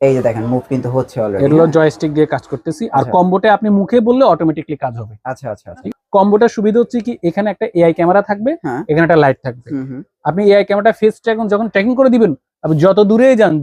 এই যে দেখেন মুভ কিন্তু হচ্ছে অলরেডি এগুলো জয়স্টিক দিয়ে কাজ করতেছি। আর আচ্ছা। কম্বোটা আপনি মুখে বললে অটোমেটিকলি কাজ হবে। আচ্ছা আচ্ছা আচ্ছা। কম্বোটার সুবিধা হচ্ছে কি এখানে একটা এআই ক্যামেরা থাকবে হ্যাঁ। এখানে একটা লাইট থাকবে। আপনি এআই ক্যামেরাটা ফেস ট্র্যাক যখন ট্র্যাকিং করে দিবেন আপনি যত দূরে যান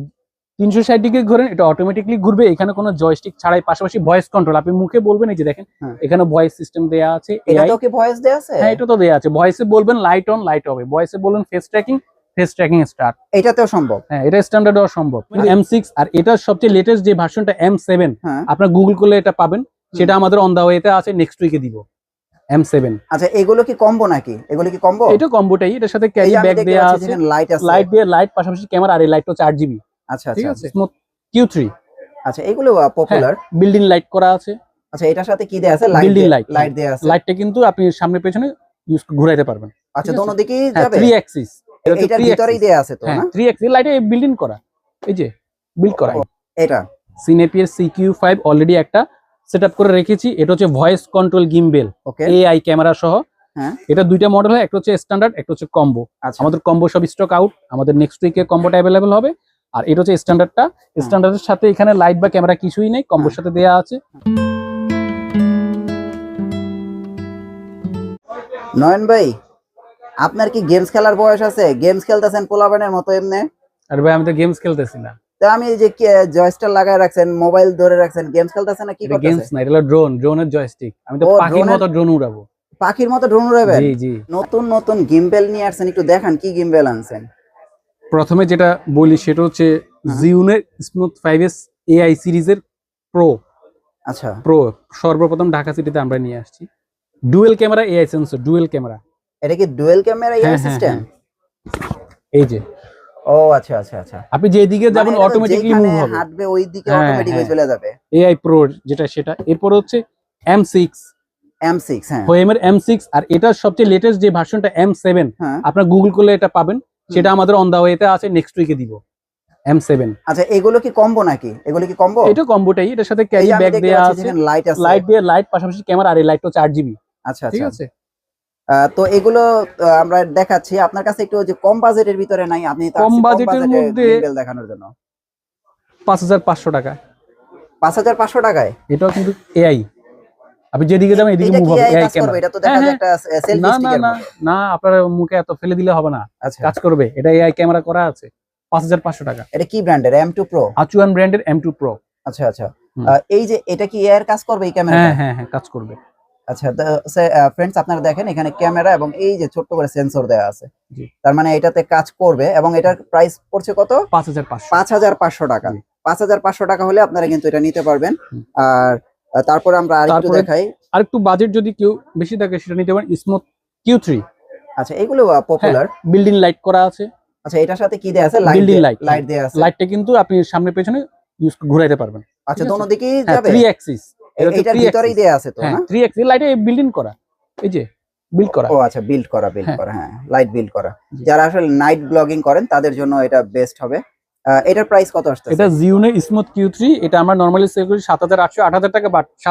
তিনশো ষাট ডিগ্রি ঘোরেন এটা অটোমেটিকলি ঘুরবে। এখানে কোনো জয়স্টিক ছাড়াই পাশাপাশি ভয়েস কন্ট্রোল আপনি মুখে বলবেন এই যে দেখেন হ্যাঁ। এখানে ভয়েস সিস্টেম দেয়া আছে এআই এটাতেও কি ভয়েস দেয়া আছে? হ্যাঁ এটা তো দেয়া আছে। ভয়েসে বলবেন লাইট অন লাইট হবে ভয়েসে বলবেন face tracking face tracking start এটাতেও সম্ভব। হ্যাঁ এটা স্ট্যান্ডার্ড সম্ভব। এম সিক্স আর এটার সবচেয়ে লেটেস্ট যে ভার্সনটা এম সেভেন হ্যাঁ। আপনার গুগল করলে এটা পাবেন। সেটা আমাদের অন দা ওয়েতে আছে নেক্সট উইকে দিব আচ্ছা এগুলো কি কম্বো নাকি? এগুলো কি কম্বো এটা কম্বোটাই এটার সাথে ক্যারি ব্যাগ দেয়া আছে লাইট আছে। লাইট দিয়ে লাইট পাশাপাশি ক্যামেরা আর এই লাইটটা চার জিবি আচ্ছা ঠিক আছে? এগুলো পপুলার বিল্ডিং লাইট করা আছে। আচ্ছা এটার সাথে কি দেয়া আছে? লাইট Built-in লাইট দেয়া আছে। লাইটটা কিন্তু আপনি সামনে পেছনে ইউজ ঘুরাইতে পারবেন। আচ্ছা দোনো দিকেই হ্যাঁ যাবে? অ্যাক্সিস এটার ভিতরেই দেয়া আছে তো হ্যাঁ না? বিল্ডিং করা। এই যে বিল্ড করা। এটা। সিনেপিয়ার সিকিউ ফাইভ অলরেডি একটা করে রেখেছি। এটা হচ্ছে voice control gimbal okay AI camera সহ। হ্যাঁ। এটা দুইটা মডেল হয় একটা হচ্ছে স্ট্যান্ডার্ড একটা হচ্ছে কম্বো আচ্ছা। আমাদের কম্বো সব স্টক আউট আমাদের নেক্সট উইকে কম্বোটা অ্যাভেলেবেল হবে। আর এটা হচ্ছে স্ট্যান্ডার্ডটা স্ট্যান্ডার্ডের সাথে এখানে লাইট বা ক্যামেরা কিছুই নেই কম্বোর হ্যাঁ। সাথে দেয়া আছে। নয়ন ভাই আপনার কি গেমস খেলার বয়স আছে? গেমস খেলতেছেন পোলাবানের মতো এমনি? আর ভাই আমি তো গেমস খেলতেছি না। তা আমি এই যে জয়স্টার লাগায় রাখছেন মোবাইল ধরে রাখছেন গেমস খেলতেছেন না কি এটা গেমস না এটা হলো ড্রোন ড্রোনের জয়স্টিক আমি তো পাখির মতো ড্রোন উড়াবো। পাখির মতো ড্রোন উড়াবেন? জি জি। নতুন নতুন গিম্বেল নিয়ে আসছেন একটু দেখান কি গিম্বেল আনছেন। প্রথমে যেটা বলি সেটা হচ্ছে। জিউনের স্মুথ ফাইভ এস এআই সিরিজের প্রো আচ্ছা। প্রো সর্বপ্রথম ঢাকা সিটিতে আমরা নিয়ে আসছি। Dual camera AI sensor dual camera এটা কি ডুয়েল ক্যামেরা হ্যাঁ, ইয়ার হ্যাঁ, সিস্টেম এই যে। ও আচ্ছা আচ্ছা আচ্ছা। আপনি যেদিকে যাবেন মানে এটা তো অটোমেটিকলি যেখানে মুভ হবে। হাঁটবে ওই দিকে হ্যাঁ, অটোমেটিক হ্যাঁ। চলে যাবে। এআই প্রো যেটা সেটা। এরপর হচ্ছে এম সিক্স এম সিক্স হ্যাঁ। হোয়েমের এম সিক্স আর এটার সবচেয়ে লেটেস্ট যে ভার্সনটা এম সেভেন হ্যাঁ। আপনার গুগল করলে এটা পাবেন। সেটা আমাদের অন দা ওয়েতে আছে নেক্সট উইকে দিব। এম সেভেন আচ্ছা এগুলো কি কম্বো নাকি? এগুলো কি কম্বো এটা কম্বোটাই এটার সাথে ক্যারি ব্যাগ দেয়া আছে। লাইট আছে। লাইট দিয়ে লাইট পাশাপাশি ক্যামেরা আর এই লাইটটা চার জিবি আচ্ছা ঠিক আচ্ছা আছে? তো এগুলো আমরা দেখাচ্ছি। আপনার কাছে একটু যে কম বাজেটের ভিতরে নাই আপনি কম বাজেটের মধ্যে- দেখানোর জন্য। পাঁচ হাজার পাঁচশো টাকা পাঁচ হাজার পাঁচশো টাকায়? এটাও কিন্তু এআই আপনি যেদিকে যাবেন এদিকে এটা মুভ হবে এআই ক্যামেরা এটা তো দেখা যায় হ্যাঁ, একটা সেলফি না না স্টিকের না না আপনার মুখে এত ফেলে দিলে হবে না। আচ্ছা। কাজ করবে। এটা এআই ক্যামেরা করা আছে। পাঁচ হাজার পাঁচশো টাকা। এটা কি ব্র্যান্ডের এম টু প্রো আচুয়ান ব্র্যান্ডের এম টু প্রো আচ্ছা আচ্ছা। এই যে এটা কি এআই এর কাজ করবে এই ক্যামেরা হ্যাঁ হ্যাঁ হ্যাঁ কাজ করবে। আচ্ছা ফ্রেন্ডস আপনারা দেখেন এখানে ক্যামেরা এবং এই যে ছোট্ট করে সেন্সর দেওয়া আছে। তার মানে এটাতে কাজ করবে এবং এটার প্রাইস পড়ছে কত? পাঁচ হাজার পাঁচশো। পাঁচ হাজার পাঁচশো টাকা। পাঁচ হাজার পাঁচশো টাকা হলে আপনারা কিন্তু এটা নিতে পারবেন। আর তারপরে আমরা আরেকটু দেখাই। আর একটু বাজেট যদি কেউ বেশি থাকে সেটা নিতে পারেন স্মুথ কিউ থ্রি আচ্ছা এগুলো পপুলার বিল্ডিং লাইট করা আছে। আচ্ছা এটার সাথে কি দেয়া আছে? লাইট Built-in light, লাইট দেয়া আছে। লাইটটা কিন্তু আপনি সামনে পেছনে ঘুরাইতে পারবেন। আচ্ছা। দোনো দিকেই হ্যাঁ যাবে? থ্রি অ্যাক্সিস এটার ভিতরেই দেয়া আছে তো হ্যাঁ না? লাইটে বিল্ডিং করা এই যে বিল্ড করা। ও আচ্ছা বিল্ড করা বিল্ড হ্যাঁ। করা হ্যাঁ লাইট বিল্ড করা। যারা আসলে নাইট ব্লগিং করেন তাদের জন্য এটা বেস্ট হবে। এটার প্রাইস কত আসছে এটা জিওনে স্মুথ কিউ থ্রি এটা আমরা নর্মালি সেল করি টাকা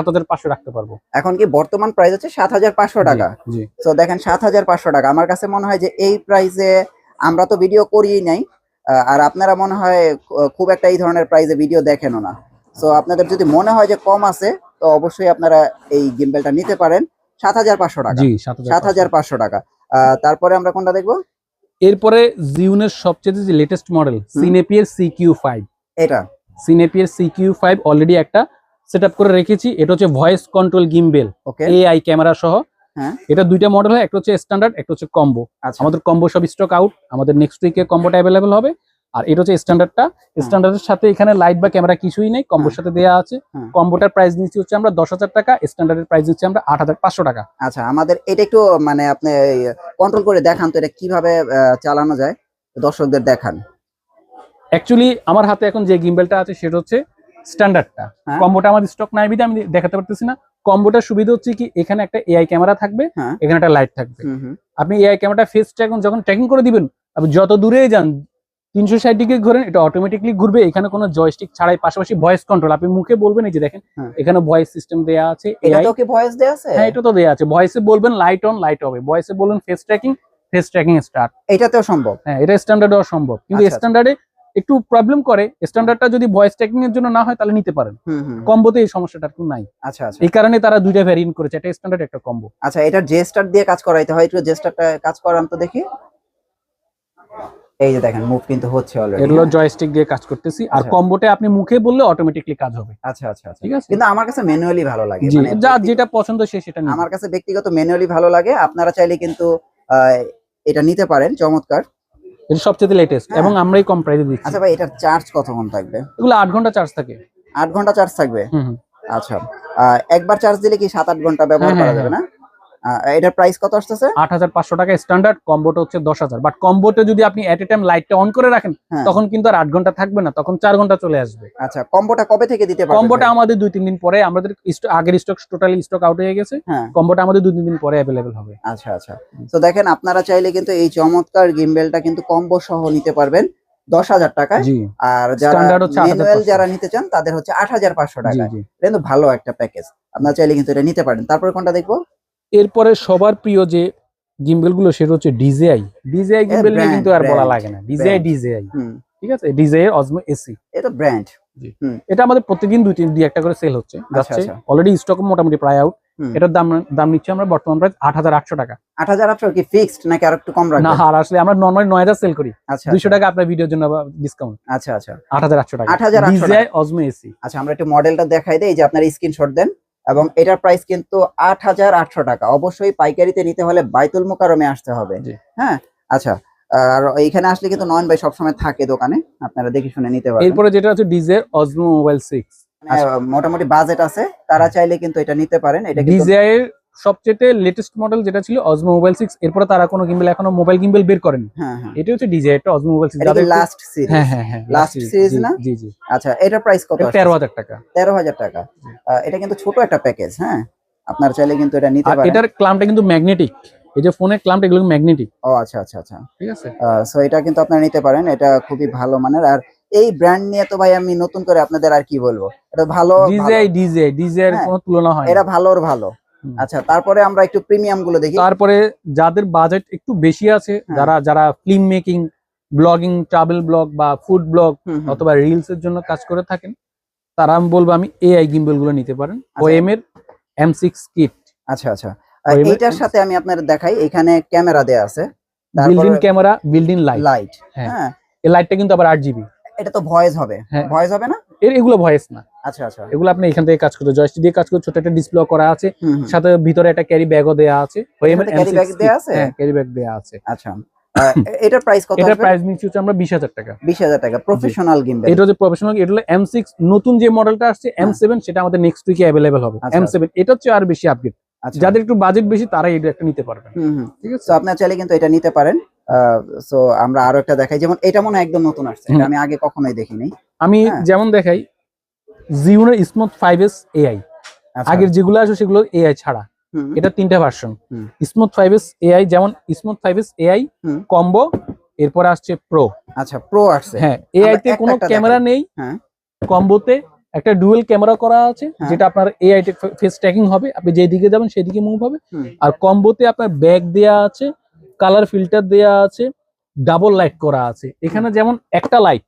হাজার পাঁচশো রাখতে পারব। এখন কি বর্তমান প্রাইস হচ্ছে সাত হাজার পাঁচশো টাকা? জি, জি তো দেখেন সাত হাজার পাঁচশো টাকা। আমার কাছে মনে হয় যে এই প্রাইসে আমরা তো ভিডিও করিই নাই। আর আপনারা মনে হয় খুব একটা এই ধরনের প্রাইসে ভিডিও দেখেনও না। সো আপনাদের যদি মনে হয় যে কম আছে তো অবশ্যই আপনারা এই গিম্বেলটা নিতে পারেন। সাত হাজার পাঁচশো টাকা। জি সাত হাজার পাঁচশো টাকা। তারপরে আমরা কোনটা দেখব? এরপরে জিওনের সবচেয়ে যে latest model Cinepeer C Q five এটা। Cinepeer C Q five already একটা সেট করে রেখেছি। এটা হচ্ছে voice control gimbal okay. AI camera সহ। হ্যাঁ। এটা দুইটা মডেল হয় একটা হচ্ছে স্ট্যান্ডার্ড একটা হচ্ছে কম্বো আচ্ছা। আমাদের কম্বো সব স্টক আউট আমাদের নেক্সট উইকে কম্বোটা অ্যাভেলেবেল হবে। আর এটা হচ্ছে স্ট্যান্ডার্ডটা স্ট্যান্ডার্ডের সাথে এখানে লাইট বা ক্যামেরা কিছুই নেই কম্বোর। সাথে দেওয়া আছে। কম্বোটার প্রাইস নিচ্ছি হচ্ছে আমরা দশ হাজার টাকা স্ট্যান্ডার্ডের প্রাইস নিচ্ছি আমরা আট হাজার পাঁচশো টাকা। আচ্ছা আমাদের এটা একটু মানে আপনি কন্ট্রোল করে দেখান তো এটা কীভাবে চালানো যায় দর্শকদের দেখান। অ্যাকচুয়ালি আমার হাতে এখন যে গিম্বেলটা আছে সেটা হচ্ছে স্ট্যান্ডার্ডটা। কম্বোটা আমাদের স্টক নাই বিধে আমি দেখাতে পারতেছি না। কম্বোটার সুবিধা হচ্ছে কি এখানে একটা এআই ক্যামেরা থাকবে হ্যাঁ। এখানে একটা লাইট থাকবে। আপনি এআই ক্যামেরাটা ফেস ট্র্যাক যখন ট্র্যাকিং করে দিবেন আপনি যত দূরে যান তিনশো ষাট ডিগ্রি ঘোরেন এটা অটোমেটিকলি ঘুরবে। এখানে কোনো জয়স্টিক ছাড়াই পাশাপাশি ভয়েস কন্ট্রোল আপনি মুখে বলবেন এই যে দেখেন হ্যাঁ। এখানে ভয়েস সিস্টেম দেয়া আছে ভয়েস দেয়া হ্যাঁ এটা তো দেয়া আছে। ভয়েসে বলবেন লাইট অন লাইট হবে ভয়েসে বলবেন face tracking face tracking start এটাতেও সম্ভব? হ্যাঁ এটা স্ট্যান্ডার্ড হওয়া সম্ভব। কিন্তু আচ্ছা, আচ্ছা। স্ট্যান্ডার্ডে একটু প্রবলেম করে স্ট্যান্ডার্ডটা যদি ভয়েস ট্র্যাকিং এর জন্য না হয় তাহলে নিতে পারেন। কম্বোতে এই সমস্যাটা একটু নাই। আচ্ছা আচ্ছা। এই কারণে তারা দুইটা ভ্যারিয়েন্ট করেছে একটা স্ট্যান্ডার্ড একটা কম্বো আচ্ছা এটা জেস্টার দিয়ে কাজ করাইতে হয় একটু জেস্টারটা কাজ করান তো দেখি। এই যে দেখেন মুভ কিন্তু হচ্ছে অলরেডি এগুলো জয়স্টিক দিয়ে কাজ করতেছি। আর আচ্ছা। কম্বোতে আপনি মুখে বললে অটোমেটিকলি কাজ হবে। আচ্ছা আচ্ছা আচ্ছা। ঠিক আছে? কিন্তু আমার কাছে ম্যানুয়ালি ভালো লাগে। মানে যেটা পছন্দ সে সেটা আমার কাছে ব্যক্তিগত ম্যানুয়ালি ভালো লাগে। আপনারা চাইলে কিন্তু এটা নিতে পারেন চমৎকার। এটা সবচেয়ে লেটেস্ট হ্যাঁ। এবং আমরাই কম প্রাইসে দিচ্ছি। আচ্ছা ভাই এটার চার্জ কতক্ষণ থাকবে? এগুলো আট ঘণ্টা চার্জ থাকে। আট ঘণ্টা চার্জ থাকবে। আচ্ছা। একবার চার্জ দিলে কি সাত আট ঘণ্টা ব্যবহার হ্যাঁ, করা হ্যাঁ, যাবে না? এটার প্রাইস কত আসতেছে? আট হাজার পাঁচশো টাকা স্ট্যান্ডার্ড কম্বোটা হচ্ছে দশ হাজার। বাট কম্বোতে যদি আপনি এট এ টাইম লাইটটা অন করে রাখেন হ্যাঁ। তখন কিন্তু আর আট ঘণ্টা থাকবে না তখন চার ঘণ্টা চলে আসবে। আচ্ছা কম্বোটা কবে থেকে দিতে পারবেন কম্বোটা আমাদের দুই তিন দিন পরে আমাদের আগের স্টক টোটালি স্টক আউট হয়ে গেছে। হ্যাঁ। কম্বোটা আমাদের দুই তিন দিন পরে অ্যাভেলেবেল হবে। আচ্ছা আচ্ছা। তো দেখেন আপনারা চাইলে কিন্তু এই চমৎকার গিম্বেলটা কিন্তু কম্বো সহ নিতে পারবেন দশ হাজার টাকায় জি। আর যারা 8,500 ম্যানুয়াল যারা নিতে চান তাদের হচ্ছে আট হাজার পাঁচশো টাকা। কিন্তু ভালো একটা প্যাকেজ আপনারা চাইলে কিন্তু এটা নিতে পারেন। তারপরে কোনটা দেখব? এরপরে সবার প্রিয় যে গিম্বেলগুলো সেটা হচ্ছে ডিজেআই। ডিজেআই গিম্বেল নিয়ে কিন্তু আর বলা লাগে না। ডিজেআই। ডিজেআই। ঠিক আছে? ডিজেআই অজমো এসি। এটা ব্র্যান্ড এটা আমাদের প্রতিদিন দুই তিন দুই একটা করে সেল হচ্ছে। যাচ্ছে আচ্ছা। অলরেডি স্টক মোটামুটি প্রায় আউট এটার দাম দাম নিচ্ছি আমরা বর্তমান প্রাইস আট হাজার আটশো টাকা। আট হাজার আটশো কি ফিক্সড নাকি আর একটু কম না আর আসলে আমরা নর্মালি নয় হাজার সেল করি। আচ্ছা দুইশো টাকা আপনার ভিডিওর জন্য ডিসকাউন্ট আচ্ছা আচ্ছা। আট হাজার আটশো টাকা। 8,800 ডিজেআই অজমো এসি। আচ্ছা আমরা একটু মডেলটা দেখাই দিই এই যে আপনার স্ক্রিনশট দেন। এবং এটার প্রাইস কিন্তু আট হাজার আটশো টাকা। অবশ্যই পাইকারিতে নিতে হলে বাইতুল মোকারমে আসতে হবে। হ্যাঁ? আচ্ছা আর এখানে আসলে কিন্তু নয়ন ভাই সবসময় থাকে দোকানে। আপনারা দেখে শুনে নিতে পারেন এরপরে যেটা আছে ডিজের অজমো মোবাইল সিক্স। মানে, মোটামুটি বাজেট আছে। তারা চাইলে কিন্তু এটা নিতে পারেন। এটা এর সবচেয়ে লেটেস্ট মডেল যেটা ছিল অজমো মোবাইল সিক্স এরপরে তারা কোনো গিম্বেল এখনও মোবাইল গিম্বেল বের করেনি। হ্যাঁ হ্যাঁ। এটা হচ্ছে ডিজেআই একটা Osmo mobile six last series হ্যাঁ হ্যাঁ হ্যাঁ Last series না? জি জি। আচ্ছা এটা প্রাইস কত এটা তেরো হাজার টাকা। তেরো হাজার টাকা। আহ, এটা কিন্তু ছোট একটা প্যাকেজ হ্যাঁ? আপনার চাইলে কিন্তু এটা নিতে পারেন। এটার ক্লামটা কিন্তু ম্যাগনেটিক এই যে ফোনের ক্লামটা এগুলো ম্যাগনেটিক ও আচ্ছা আচ্ছা আচ্ছা। ঠিক আছে? সো এটা কিন্তু আপনারা নিতে পারেন এটা খুবই ভালো মানের। আর এই ব্র্যান্ড নিয়ে তো ভাই আমি নতুন করে আপনাদের আর কি বলব? এটা ভালো ডিজে ডিজে ডিজে এর কোনো তুলনা হয়। এটা ভালোর ভালো। আচ্ছা তারপরে আমরা একটু প্রিমিয়ামগুলো দেখি। তারপরে যাদের বাজেট একটু বেশি আছে হ্যাঁ। যারা যারা film making blogging travel blog বা ফুড ব্লগ। অথবা রিলস এর জন্য কাজ করে থাকেন তারা আমি বলব আমি এআই গিম্বলগুলো নিতে পারেন। আচ্ছা। ওএম এর এম সিক্স কিট আচ্ছা আচ্ছা। আর এইটার সাথে আমি আপনাদের দেখাই এখানে ক্যামেরা দেয়া আছে। Building camera building light light হ্যাঁ। হ্যাঁ। এই লাইটটা কিন্তু আবার আট জিবি এটা তো ভয়েস হবে। হ্যাঁ। ভয়েস হবে না? এর এগুলো ভয়েস না। আচ্ছা আচ্ছা। এগুলো আপনি এখান থেকে কাজ করতে জয়স্টিক দিয়ে কাজ করতে ছোট একটা ডিসপ্লে করা আছে। সাথে ভিতরে একটা ক্যারি ব্যাগও দেয়া আছে। carry bag দেয়া আছে? হ্যাঁ ক্যারি ব্যাগ দেয়া আছে। আচ্ছা। প্রাইস কত প্রাইস হচ্ছে আমরা টাকা। প্রফেশনাল এটা হচ্ছে প্রফেশনাল এটা হলো এম সিক্স নতুন যে মডেলটা আসছে সেভেন সেটা আমাদের নেক্সট উইকে হবে। আচ্ছা, এটা হচ্ছে আর বেশি আপডেট আচ্ছা। যাদের একটু বাজেট বেশি তারা এটা একটা নিতে পারবেন ঠিক আছে? তো আপনার চাইলে কিন্তু এটা নিতে পারেন। সো আমরা আরও একটা দেখাই। যেমন এটা মনে হয় একদম নতুন আসছে। আমি আগে কখনোই দেখিনি। আমি হ্যাঁ। যেমন দেখাই জিওনের স্মুথ ফাইভ এস এআই আগের যেগুলো আসে সেগুলো এআই ছাড়া। এটা তিনটা version. Smooth five S AI যেমন smooth five S AI combo এরপরে আসছে প্রো আচ্ছা প্রো আসছে। হ্যাঁ এআই তে কোনো ক্যামেরা নেই। হ্যাঁ। কম্বোতে একটা ডুয়েল ক্যামেরা করা আছে হ্যাঁ। যেটা আপনার এআই ফেস ট্র্যাকিং হবে। আপনি যেদিকে যাবেন সেদিকে মুভ হবে। আর কম্বোতে আপনার ব্যাগ দেয়া আছে। কালার ফিল্টার দেয়া আছে ডাবল লাইট করা আছে। এখানে যেমন একটা লাইট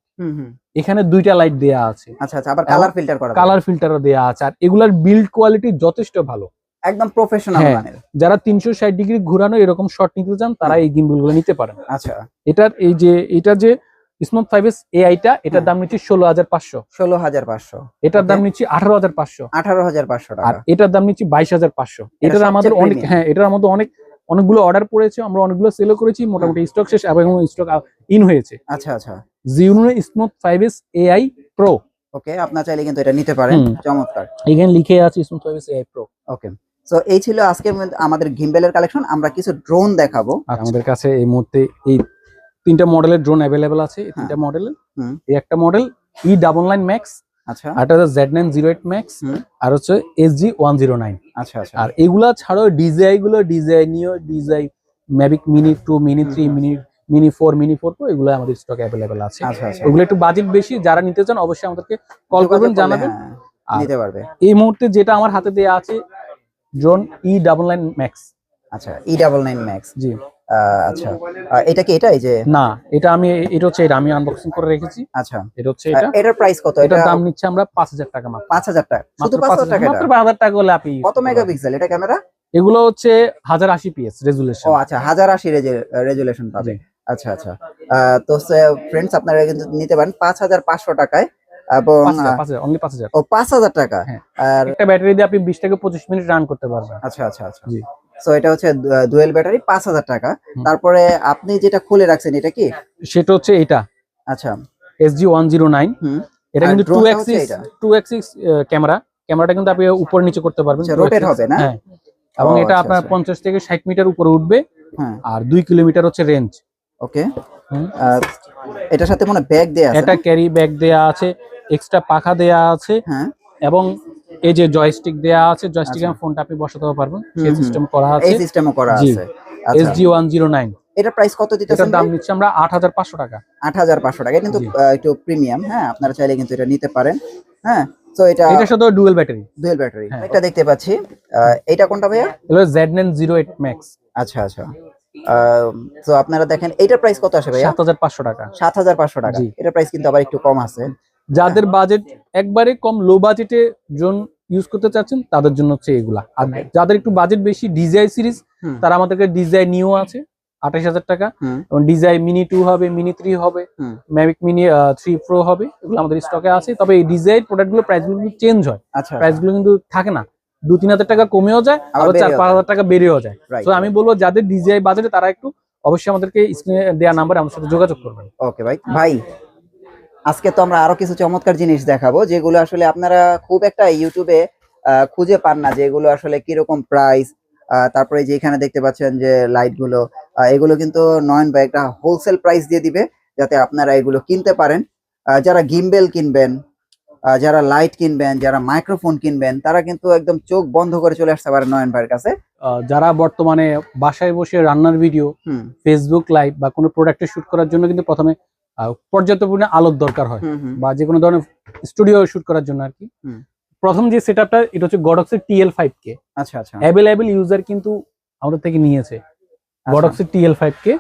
এখানে দুইটা লাইট দেয়া আছে। আচ্ছা আচ্ছা আবার কালার ফিল্টার করা। কালার ফিল্টারও দেয়া আছে। আর এগুলার বিল্ড কোয়ালিটি যথেষ্ট ভালো। একদম প্রফেশনাল হ্যাঁ। মানের। যারা তিনশো ষাট ডিগ্রি ঘুরানো এরকম শট নিতে চান তারা এই গিম্বলগুলো নিতে পারেন। আচ্ছা। এটার এই যে এটা যে স্মুথ ফাইভ এস এআইটা এটার। দাম নিচ্ছি ষোলো হাজার পাঁচশো। ষোলো হাজার পাঁচশো। এটার দাম নিচ্ছি আঠারো হাজার পাঁচশো। আঠারো হাজার পাঁচশো আর এটার দাম নিচ্ছি বাইশ হাজার পাঁচশো। এটার আমাদের অনেক হ্যাঁ এটার আমাদের অনেক অনেকগুলো অর্ডার পড়েছে আমরা অনেকগুলো সেলও করেছি মোটামুটি স্টক শেষ এবং স্টক ইন হয়েছে। আচ্ছা আচ্ছা। Zhiyun smooth five S AI pro okay আপনার চাইলে কিন্তু এটা নিতে পারেন চমৎকার। এখানে লিখে আছে smooth five S AI pro okay so এই ছিল আজকে আমাদের গিম্বেলের কালেকশন আমরা কিছু ড্রোন দেখাবো। আর আমাদের কাছে এই মুহূর্তে এই তিনটা মডেলের ড্রোন অ্যাভেলেবেল আছে এই তিনটা মডেলের। এই একটা model E double nine max আচ্ছা। আর Z nine zero eight max আর হচ্ছে S G one zero nine আচ্ছা আচ্ছা। আর এগুলা ছাড়াও ডিজাই গুলো DJI neo DJI Mavic mini two mini three. Mini mini four mini four pro এগুলো আমাদের স্টক অ্যাভেলেবেল আছে। আচ্ছা আচ্ছা। ওগুলো একটু বাজেট বেশি যারা নিতে চান অবশ্যই আমাদেরকে কল করবেন জানাবেন। হ্যাঁ, নিতে পারবে। এই মুহূর্তে যেটা আমার হাতে দেয়া আছে drone E double nine max আচ্ছা E double nine max G. আচ্ছা। এটা কি এটাই যে না এটা আমি এটা হচ্ছে এটা আমি আনবক্সিং করে রেখেছি। আচ্ছা। এটা হচ্ছে এটা। এটার প্রাইস কত? এটার দাম নিচ্ছে আমরা পাঁচ হাজার টাকা মাত্র। টাকা। শুধু টাকা মাত্র। এটা? টাকা হলে আপনি কত। মেগাপিক্সেল এটা ক্যামেরা? এগুলো হচ্ছে হাজার আশি পিএস রেজুলেশন ও আচ্ছা হাজার আশি রেজুলেশন পাবে। আচ্ছা আচ্ছা। তো ফ্রেন্ডস আপনারা কিন্তু নিতে পারেন পাঁচ হাজার পাঁচশো টাকায়। এবং পাঁচ হাজার অনলি ও পাঁচ হাজার টাকা। হ্যাঁ। আর একটা ব্যাটারি দিয়ে আপনি বিশ থেকে পঁচিশ মিনিট রান করতে পারবেন। আচ্ছা আচ্ছা আচ্ছা। জি। সো এটা হচ্ছে ডুয়েল ব্যাটারি পাঁচ হাজার টাকা। তারপরে আপনি যেটা খুলে রাখছেন এটা কি? সেটা হচ্ছে এটা আচ্ছা। One zero nine hmm. এটা কিন্তু টু drone টা এক্সিস হচ্ছে এটা? Two axis camera. ক্যামেরাটা কিন্তু আপনি উপর নিচে করতে পারবেন আচ্ছা, 2 rotate axis। হবে না? হ্যাঁ। এবং এটা আচ্ছা, আপনার আচ্ছা। পঞ্চাশ থেকে ষাট মিটার উপরে উঠবে। হ্যাঁ। আর দুই কিলোমিটার হচ্ছে রেঞ্জ ওকে। এটার সাথে মনে ব্যাগ দেয়া আছে এটা ক্যারি ব্যাগ দেয়া আছে এক্সট্রা পাখা দেয়া আছে। হ্যাঁ। এবং এই যে জয়স্টিক দেয়া আছে জয়স্টিক আচ্ছা। এর ফোনটা আপনি বসাতে পারবেন। সেই সিস্টেম করা আছে। এই সিস্টেমও করা আছে। এস আচ্ছা জি ওয়ান জিরো নাইন এটার প্রাইস কত দিতেছেন দাম নিচ্ছে আমরা আট হাজার পাঁচশো টাকা। আট হাজার পাঁচশো টাকা। এটা কিন্তু একটু প্রিমিয়াম হ্যাঁ? আপনারা চাইলে কিন্তু এটা নিতে পারেন। হ্যাঁ? তো এটা এটার সাথে ডুয়েল ব্যাটারি ডুয়েল ব্যাটারি হ্যাঁ। এটা দেখতে পাচ্ছি। এটা কোনটা ভাইয়া? জিরো এইট ম্যাক্স আচ্ছা আচ্ছা। তো আপনারা দেখেন এটার প্রাইস কত আসে ভাইয়া? সাত হাজার পাঁচশো টাকা। সাত হাজার পাঁচশো টাকা। জি। এটার প্রাইস কিন্তু আবার একটু কম আছে। যাদের বাজেট একবারে কম লো বাজেটে জন ইউজ করতে চাচ্ছেন তাদের জন্য হচ্ছে এগুলা। আর যাদের একটু বাজেট বেশি ডিজাই সিরিজ। তারা আমাদেরকে ডিজাই নিউ আছে আঠাশ হাজার টাকা। এবং ডিজাই মিনি টু হবে মিনি থ্রি হবে ম্যাভিক মিনি থ্রি প্রো হবে এগুলো আমাদের স্টকে আছে। তবে এই ডিজাইন প্রোডাক্টগুলো প্রাইসগুলো কিন্তু চেঞ্জ হয়। আচ্ছা। প্রাইসগুলো কিন্তু থাকে না। দু তিন হাজার টাকা কমেও যায় আবার আবার চার পাঁচ হাজার টাকা বেড়েও যায়। তো আমি বলব যাদের ডিজাই বাজেটে তারা একটু অবশ্যই আমাদেরকে স্ক্রিনে দেওয়া নাম্বারে আমার সাথে যোগাযোগ করবেন। ওকে ভাই। ভাই আজকে তো আমরা আরও কিছু চমৎকার জিনিস দেখাবো যেগুলো আসলে আপনারা খুব একটা ইউটিউবে খুঁজে পান না যেগুলো আসলে কীরকম প্রাইস তারপরে যে এখানে দেখতে পাচ্ছেন যে লাইটগুলো আহ, এগুলো কিন্তু নয়ন ভাই একটা হোলসেল প্রাইস দিয়ে দিবে যাতে আপনারা এগুলো কিনতে পারেন। যারা গিম্বেল কিনবেন যারা লাইট কিনবেন যারা মাইক্রোফোন কিনবেন তারা কিন্তু একদম চোখ বন্ধ করে চলে আসতে পারেন নয়ন ভাইয়ের কাছে। যারা বর্তমানে বাসায় বসে রান্নার ভিডিও ফেসবুক লাইভ বা কোনো প্রোডাক্টে শুট করার জন্য কিন্তু প্রথমে পর্যাপ্ত পরিমাণে আলোর দরকার হয় বা যে কোনো ধরনের স্টুডিও শুট করার জন্য আর কি। প্রথম যে সেটআপটা এটা হচ্ছে গডক্সের টিএল ফাইভ কে আচ্ছা আচ্ছা। অ্যাভেলেবেল ইউজার কিন্তু আমাদের থেকে নিয়েছে গডক্সের টিএল ফাইভ কে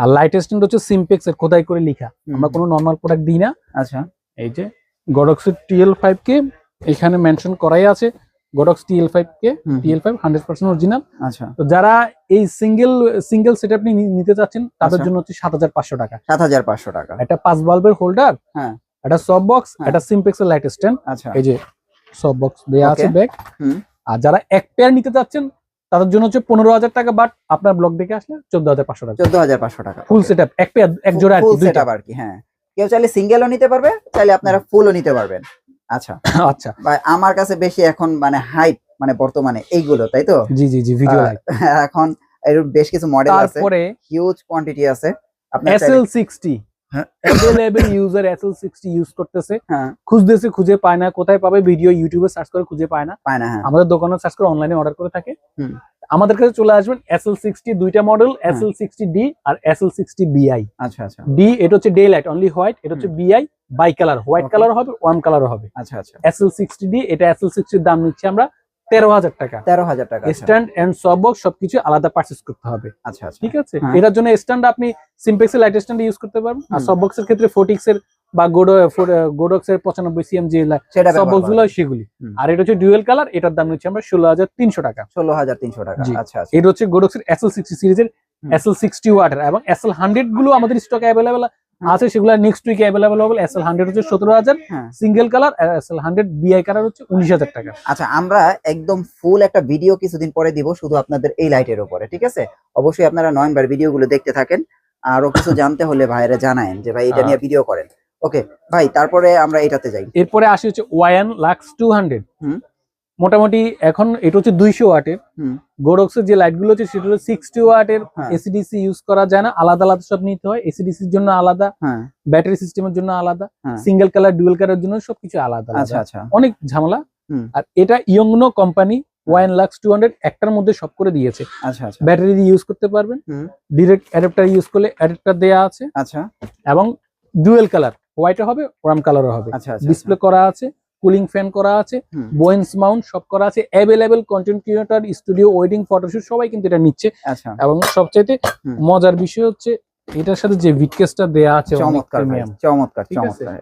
আর লাইট স্ট্যান্ড হচ্ছে সিমপেক্স এর খোদাই করে লেখা। আমরা কোনো নর্মাল প্রোডাক্ট দিই না। আচ্ছা। এই যে গডক্সের টিএল ফাইভ কে এখানে মেনশন করাই আছে। Godox TL five K TL five hundred percent original আচ্ছা। তো যারা এই সিঙ্গেল সিঙ্গেল সেট আপনি নিতে চাচ্ছেন তাদের আচ্ছা। জন্য হচ্ছে সাত হাজার পাঁচশো টাকা। সাত হাজার পাঁচশো টাকা। একটা পাঁচ বাল্বের হোল্ডার হ্যাঁ। একটা সব বক্স হ্যাঁ। একটা সিমপেক্সের লাইট স্ট্যান্ড আচ্ছা। এই যে সব বক্স দেওয়া আছে. ব্যাগ হুম। আর যারা এক পেয়ার নিতে চাচ্ছেন তাদের জন্য হচ্ছে পনেরো হাজার টাকা বাট আপনার ব্লগ দেখে আসলে চোদ্দ হাজার পাঁচশো টাকা। চোদ্দ হাজার পাঁচশো টাকা ফুল সেট আপ এক পেয়ার এক জোড়া আর কি হ্যাঁ। কেউ চাইলে সিঙ্গেলও নিতে পারবে চাইলে আপনারা ফুলও নিতে পারবেন। আচ্ছা। আচ্ছা। ভাই আমার কাছে বেশি এখন মানে হাইট মানে বর্তমানে এইগুলো তাই তো? জি জি জি ভিডিও লাইক এখন এর বেশ কিছু মডেল আছে। তারপরে হিউজ কোয়ান্টিটি আছে। আপনারা এস চাইলে- এল সিক্সটি হ্যাঁ। Available user S L sixty use করতেছে। হ্যাঁ। খুঁজতেছে খুঁজে পায় না। কোথায় পাবে? ভিডিও ইউটিউবে সার্চ করে খুঁজে পায় না। পায় না হ্যাঁ। আমাদের দোকানে সার্চ করে অনলাইনে অর্ডার করে থাকে। হুম। আমাদের কাছে চলে আসবেন এস এল সিক্সটি দুইটা model S L sixty D আর এস এল সিক্সটি বিআই আচ্ছা আচ্ছা। ডি এটা হচ্ছে ডে লাইট অনলি হোয়াইট এটা হচ্ছে BI bi colour white colour হবে ওয়ার্ম কালার হবে। আচ্ছা আচ্ছা। এস এল সিক্সটি ডি এটা এস এল সিক্সটির দাম নিচ্ছি আমরা তেরো হাজার টাকা। তেরো হাজার টাকা আচ্ছা। স্ট্যান্ড এন্ড সবকিছু আলাদা পারচেস করতে হবে। আচ্ছা আচ্ছা। ঠিক আছে? হ্যাঁ। এটার জন্য স্ট্যান্ড আপনি সিম্পেক্স এর লাইট স্ট্যান্ড ইউজ করতে পারবেন। আর ক্ষেত্রে ফোটিক্স এর বা গোডো গোডক্স এর পঁচানব্বই সিএম যে গুলো সেগুলি। আর এটা হচ্ছে ডুয়েল কালার এটার দাম নিচ্ছি আমরা ষোলো হাজার তিনশো টাকা। ষোলো হাজার তিনশো টাকা আচ্ছা আচ্ছা। এটা হচ্ছে গোডক্স এর এস এল সিক্সটি সিরিজের হুম। এস এল সিক্সটি ওয়াটার এবং এস এল হান্ড্রেডগুলো আমাদের স্টক অ্যাভেলেবেল আছে সেগুলো নেক্সট উইকে অ্যাভেলেবেল হবে এস এল হান্ড্রেড হচ্ছে সতেরো হাজার হ্যাঁ। Single colour S L hundred BI colour হচ্ছে উনিশ হাজার টাকা। আচ্ছা আমরা একদম ফুল একটা ভিডিও কিছুদিন পরে দিব শুধু আপনাদের এই লাইটের উপরে ঠিক আছে? অবশ্যই আপনারা নয়নবার ভিডিওগুলো দেখতে থাকেন আরও কিছু জানতে হলে ভাইরা জানায়েন যে ভাই এটা নিয়ে ভিডিও করেন। ওকে ভাই তারপরে আমরা এটাতে যাই। এরপরে আসে হচ্ছে one lux two hundred hmm. মোটামুটি এখন এটা হচ্ছে দুইশো ওয়াটের। হুম। গোডক্সের যে লাইটগুলো হচ্ছে সেটা হলো সিক্সটি ওয়াটের হ্যাঁ। এসিডিসি ইউজ করা যায় না। আলাদা আলাদা সব নিতে হয়। এসিডিসির জন্য আলাদা হ্যাঁ। ব্যাটারি সিস্টেমের জন্য আলাদা হ্যাঁ। সিঙ্গেল কালার ডুয়েল কালারের জন্য সবকিছু আলাদা আচ্ছা আচ্ছা। অনেক ঝামেলা। আর এটা ইয়ংনো company one lux two hundred একটার মধ্যে সব করে দিয়েছে। আচ্ছা আচ্ছা। ব্যাটারি দিয়ে ইউজ করতে পারবেন। ডিরেক্ট অ্যাডাপ্টার ইউজ করলে অ্যাডাপ্টার দেওয়া আছে। আচ্ছা। এবং ডুয়েল কালার হোয়াইটও হবে ওয়ার্ম কালারও হবে। আচ্ছা আচ্ছা ডিসপ্লে করা আছে। কুলিং ফ্যান করা আছে। বোয়েন্স মাউন্ট সব করা আছে available content creator studio wedding photoshoot সবাই কিন্তু এটা নিচ্ছে। আচ্ছা। এবং সবচাইতে। মজার বিষয় হচ্ছে এটার সাথে যে উইটকেসটা দেয়া আছে চমৎকার চমৎকার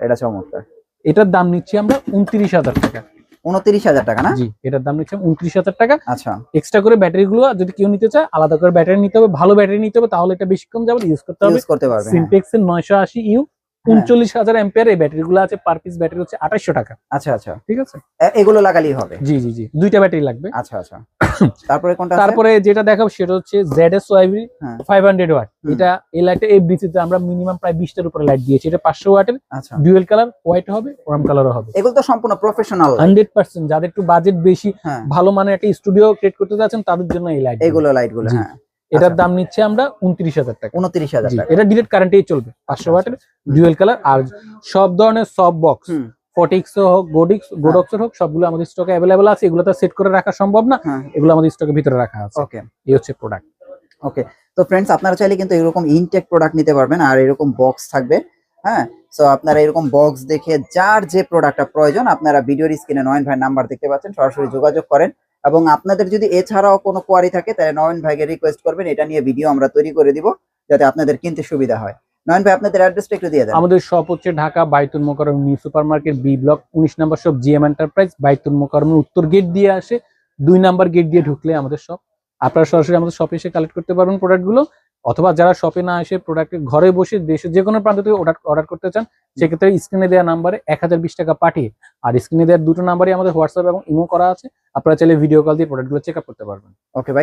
এটা চমৎকার। এটার দাম নিচ্ছি আমরা উনত্রিশ হাজার টাকা। উনত্রিশ হাজার টাকা না? জি এটার দাম নিচ্ছি উনত্রিশ হাজার টাকা। আচ্ছা। এক্সট্রা করে ব্যাটারি গুলো যদি কেউ নিতে চায় আলাদা করে ব্যাটারি নিতে হবে ভালো ব্যাটারি নিতে হবে তাহলে এটা বেশিক্ষণ যাবে ইউজ করতে হবে। হ্যাঁ। এর নয়শো আশি ইউ উনচল্লিশ হাজার এম্পিয়ার এই ব্যাটারি গুলো আছে পার পিস ব্যাটারি হচ্ছে আঠাশশো টাকা। আচ্ছা আচ্ছা। ঠিক আছে? এগুলো লাগালেই হবে? জি জি জি। দুইটা ব্যাটারি লাগবে। আচ্ছা আচ্ছা। তারপরে কোনটা তারপরে যেটা দেখাবো সেটা হচ্ছে জেড এস ওয়াইভি হ্যাঁ। Five hundred watt. এটা এই লাইটটা এফডিসি তে আমরা মিনিমাম প্রায় বিশটার উপরে লাইট দিয়েছি। এটা পাঁচশো ওয়াটের আচ্ছা। ডুয়েল কালার হোয়াইট হবে ওরাম কালারও হবে। এগুলো তো সম্পূর্ণ প্রফেশনাল হান্ড্রেড পার্সেন্ট যাদের একটু বাজেট বেশি হ্যাঁ। ভালো মানের একটা স্টুডিও ক্রিয়েট করতে চাচ্ছেন তাদের জন্য এই লাইট এগুলো লাইটগুলো হ্যাঁ। এটার আচ্ছা। দাম নিচ্ছে আমরা উনত্রিশ হাজার টাকা। উনত্রিশ হাজার টাকা। এটা ডিরেক্ট কারেন্টেই চলবে পাঁচশো আচ্ছা, ওয়াটের ডুয়েল কালার আর সব ধরনের সব বক্স ফটিক্স হোক গোডিক্স গোডক্সের হোক সবগুলো আমাদের স্টকে অ্যাভেলেবল আছে এগুলো তো সেট করে রাখা সম্ভব না হ্যাঁ। এগুলো আমাদের স্টকের ভিতরে রাখা আছে। ওকে এই হচ্ছে প্রোডাক্ট ওকে তো ফ্রেন্ডস আপনারা চাইলে কিন্তু এরকম ইনটেক প্রোডাক্ট নিতে পারবেন আর এরকম বক্স থাকবে হ্যাঁ? সো আপনারা এরকম বক্স দেখে যার যে প্রোডাক্টটা প্রয়োজন আপনারা ভিডিওর স্ক্রিনে নয়ন ভাই নাম্বার দেখতে পাচ্ছেন সরাসরি যোগাযোগ করেন। এবং আপনাদের যদি এছাড়াও কোনো কোয়ারি থাকে, তাহলে নয়ন ভাইকে রিকোয়েস্ট করবেন, এটা নিয়ে ভিডিও আমরা তৈরি করে দিব, যাতে আপনাদের কিনতে সুবিধা হয়। নয়ন ভাই, আপনাদের অ্যাড্রেসটা একটু দিয়ে দেন। আমাদের শপ হচ্ছে Dhaka Baitul Mukarram new super market B block উনিশ নম্বর শপ জিএম এন্টারপ্রাইজ বাইতুল মোকারমের উত্তর গেট দিয়ে আসে। দুই নাম্বার গেট দিয়ে ঢুকলে আমাদের শপ আপনারা সরাসরি আমাদের শপে এসে কালেক্ট করতে পারবেন প্রোডাক্টগুলো অথবা যারা শপে না এসে প্রোডাক্ট ঘরে বসে দেশে যে কোনো প্রান্ত থেকে অর্ডার করতে চান, সেক্ষেত্রে স্ক্রিনে দেওয়া নাম্বারে এক হাজার বিশ টাকা পাঠিয়ে, আর স্ক্রিনে দেওয়ার দুটো নাম্বারই আমাদের হোয়াটসঅ্যাপ এবং ইমো করা আছে। আপনারা চাইলে ভিডিও কল দিয়ে প্রোডাক্টগুলো চেক আপ করতে পারবেন। ওকে ভাই